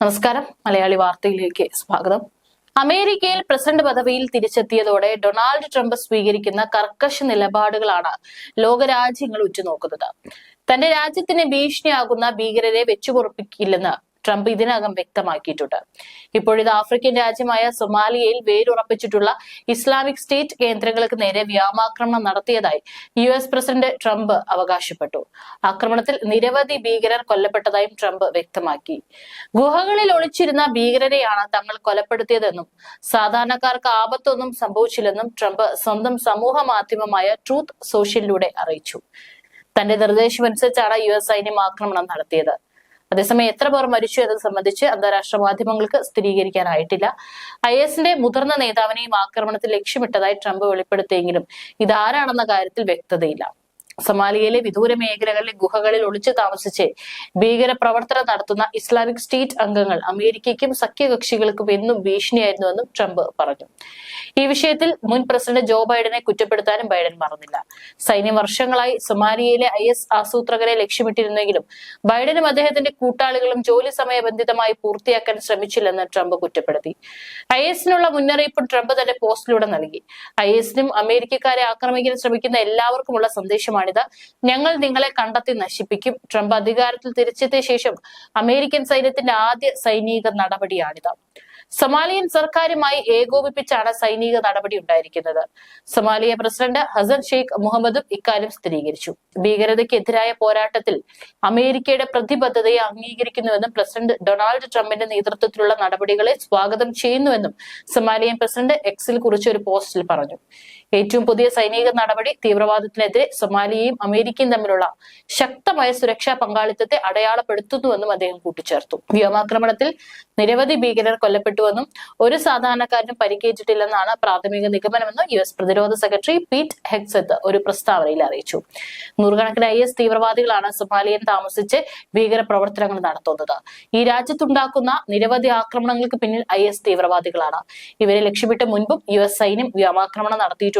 നമസ്കാരം. മലയാളി വാർത്തയിലേക്ക് സ്വാഗതം. അമേരിക്കയിൽ പ്രസിഡന്റ് പദവിയിൽ തിരിച്ചെത്തിയതോടെ ഡൊണാൾഡ് ട്രംപ് സ്വീകരിക്കുന്ന കർക്കശ നിലപാടുകളാണ് ലോകരാജ്യങ്ങൾ ഉറ്റുനോക്കുന്നത്. തന്റെ രാജ്യത്തിന് ഭീഷണിയാകുന്ന ഭീകരരെ വെച്ചുപൊറപ്പിക്കില്ലെന്ന് ട്രംപ് ഇതിനകം വ്യക്തമാക്കിയിട്ടുണ്ട്. ഇപ്പോഴിത് ആഫ്രിക്കൻ രാജ്യമായ സൊമാലിയയിൽ വേരുറപ്പിച്ചിട്ടുള്ള ഇസ്ലാമിക് സ്റ്റേറ്റ് കേന്ദ്രങ്ങൾക്ക് നേരെ വ്യോമാക്രമണം നടത്തിയതായി യു എസ് പ്രസിഡന്റ് ട്രംപ് അവകാശപ്പെട്ടു. ആക്രമണത്തിൽ നിരവധി ഭീകരർ കൊല്ലപ്പെട്ടതായും ട്രംപ് വ്യക്തമാക്കി. ഗുഹകളിൽ ഒളിച്ചിരുന്ന ഭീകരരെയാണ് തങ്ങൾ കൊലപ്പെടുത്തിയതെന്നും സാധാരണക്കാർക്ക് ആപത്തൊന്നും സംഭവിച്ചില്ലെന്നും ട്രംപ് സ്വന്തം സമൂഹ മാധ്യമമായ ട്രൂത്ത് സോഷ്യലിലൂടെ അറിയിച്ചു. തന്റെ നിർദ്ദേശമനുസരിച്ചാണ് യു എസ് സൈന്യം ആക്രമണം നടത്തിയത്. അതേസമയം എത്ര പേർ മരിച്ചു എന്നത് സംബന്ധിച്ച് അന്താരാഷ്ട്ര മാധ്യമങ്ങൾക്ക് സ്ഥിരീകരിക്കാനായിട്ടില്ല. ഐ എസിന്റെ മുതിർന്ന നേതാവിനെയും ആക്രമണത്തിൽ ലക്ഷ്യമിട്ടതായി ട്രംപ് വെളിപ്പെടുത്തിയെങ്കിലും ഇതാരാണെന്ന കാര്യത്തിൽ വ്യക്തതയില്ല. സൊമാലിയയിലെ വിദൂര മേഖലകളിലെ ഗുഹകളിൽ ഒളിച്ചു താമസിച്ച് ഭീകര പ്രവർത്തനം നടത്തുന്ന ഇസ്ലാമിക് സ്റ്റേറ്റ് അംഗങ്ങൾ അമേരിക്കയ്ക്കും സഖ്യകക്ഷികൾക്കും എന്നും ഭീഷണിയായിരുന്നുവെന്നും ട്രംപ് പറഞ്ഞു. ഈ വിഷയത്തിൽ മുൻ പ്രസിഡന്റ് ജോ ബൈഡനെ കുറ്റപ്പെടുത്താനും ബൈഡൻ മറന്നില്ല. സൈന്യം വർഷങ്ങളായി സൊമാലിയയിലെ ഐ എസ് ആസൂത്രകരെ ലക്ഷ്യമിട്ടിരുന്നെങ്കിലും ബൈഡനും അദ്ദേഹത്തിന്റെ കൂട്ടാളികളും ജോലി സമയബന്ധിതമായി പൂർത്തിയാക്കാൻ ശ്രമിച്ചില്ലെന്ന് ട്രംപ് കുറ്റപ്പെടുത്തി. ഐ എസിനുള്ള മുന്നറിയിപ്പ് ട്രംപ് തന്റെ പോസ്റ്റിലൂടെ നൽകി. ഐ എസിനും അമേരിക്കക്കാരെ ആക്രമിക്കാൻ ശ്രമിക്കുന്ന എല്ലാവർക്കുമുള്ള സന്ദേശമാണിത് ഞങ്ങൾ നിങ്ങളെ കണ്ടെത്തി നശിപ്പിക്കും. ട്രംപ് അധികാരത്തിൽ തിരിച്ചെത്തിയ ശേഷം അമേരിക്കൻ സൈന്യത്തിന്റെ ആദ്യ സൈനിക നടപടിയാണിത്. സൊമാലിയൻ സർക്കാരുമായി ഏകോപിപ്പിച്ചാണ് സൈനിക നടപടി ഉണ്ടായിരിക്കുന്നത്. സൊമാലിയ പ്രസിഡന്റ് ഹസൻ ഷെയ്ഖ് മുഹമ്മദും ഇക്കാര്യം സ്ഥിരീകരിച്ചു. ഭീകരതയ്ക്കെതിരായ പോരാട്ടത്തിൽ അമേരിക്കയുടെ പ്രതിബദ്ധതയെ അംഗീകരിക്കുന്നുവെന്നും പ്രസിഡന്റ് ഡൊണാൾഡ് ട്രംപിന്റെ നേതൃത്വത്തിലുള്ള നടപടികളെ സ്വാഗതം ചെയ്യുന്നുവെന്നും സൊമാലിയൻ പ്രസിഡന്റ് എക്സിൽ കുറിച്ച ഒരു പോസ്റ്റിൽ പറഞ്ഞു. ഏറ്റവും പുതിയ സൈനിക നടപടി തീവ്രവാദത്തിനെതിരെ സൊമാലിയയും അമേരിക്കയും തമ്മിലുള്ള ശക്തമായ സുരക്ഷാ പങ്കാളിത്തത്തെ അടയാളപ്പെടുത്തുന്നുവെന്നും അദ്ദേഹം കൂട്ടിച്ചേർത്തു. വ്യോമാക്രമണത്തിൽ നിരവധി ഭീകരർ കൊല്ലപ്പെട്ടുവെന്നും ഒരു സാധാരണക്കാരനും പരിക്കേറ്റിട്ടില്ലെന്നാണ് പ്രാഥമിക നിഗമനമെന്ന് യു എസ് പ്രതിരോധ സെക്രട്ടറി പീറ്റ് ഹെക്സത്ത് ഒരു പ്രസ്താവനയിൽ അറിയിച്ചു. നൂറുകണക്കിന് ഐ എസ് തീവ്രവാദികളാണ് സൊമാലിയൻ താമസിച്ച് ഭീകര പ്രവർത്തനങ്ങൾ നടത്തുന്നത്. ഈ രാജ്യത്തുണ്ടാക്കുന്ന നിരവധി ആക്രമണങ്ങൾക്ക് പിന്നിൽ ഐ എസ് തീവ്രവാദികളാണ്. ഇവരെ ലക്ഷ്യമിട്ട് മുൻപും യു എസ് സൈന്യം വ്യോമാക്രമണം നടത്തിയിട്ടുണ്ട്.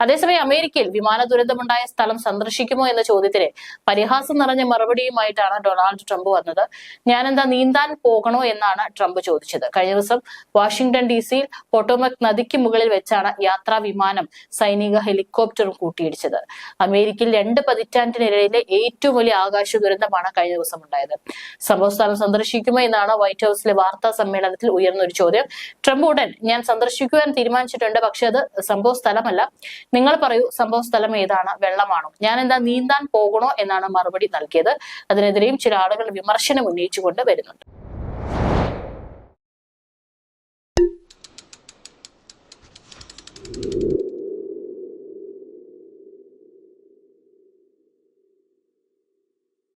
അതേസമയം അമേരിക്കയിൽ വിമാന ദുരന്തമുണ്ടായ സ്ഥലം സന്ദർശിക്കുമോ എന്ന ചോദ്യത്തിന് പരിഹാസം നിറഞ്ഞ മറുപടിയുമായിട്ടാണ് ഡൊണാൾഡ് ട്രംപ് വന്നത്. ഞാനെന്താ നീന്താൻ പോകണോ എന്നാണ് ട്രംപ് ചോദിച്ചത്. കഴിഞ്ഞ ദിവസം വാഷിംഗ്ടൺ ഡി സിയിൽ പൊട്ടോമക് നദിക്ക് മുകളിൽ വെച്ചാണ് യാത്രാ വിമാനം സൈനിക ഹെലികോപ്റ്ററും കൂട്ടിയിടിച്ചത്. അമേരിക്കയിൽ രണ്ട് പതിറ്റാണ്ടിനിടയിലെ ഏറ്റവും വലിയ ആകാശ ദുരന്തമാണ് കഴിഞ്ഞ ദിവസം ഉണ്ടായത്. സംഭവ സ്ഥലം സന്ദർശിക്കുമോ എന്നാണ് വൈറ്റ് ഹൌസിലെ വാർത്താ സമ്മേളനത്തിൽ ഉയർന്നൊരു ചോദ്യം. ട്രംപ് ഉടൻ ഞാൻ സന്ദർശിക്കുവാൻ തീരുമാനിച്ചിട്ടുണ്ട്. പക്ഷെ അത് സംഭവ സ്ഥലമല്ല. നിങ്ങൾ പറയൂ സംഭവ സ്ഥലം ഏതാണ്? വെള്ളമാണോ? ഞാൻ എന്താ നീന്താൻ പോകണോ എന്നാണ് മറുപടി നൽകിയത്. അതിനെതിരെയും ചില ആളുകൾ വിമർശനം ഉന്നയിച്ചുകൊണ്ട് വരുന്നുണ്ട്.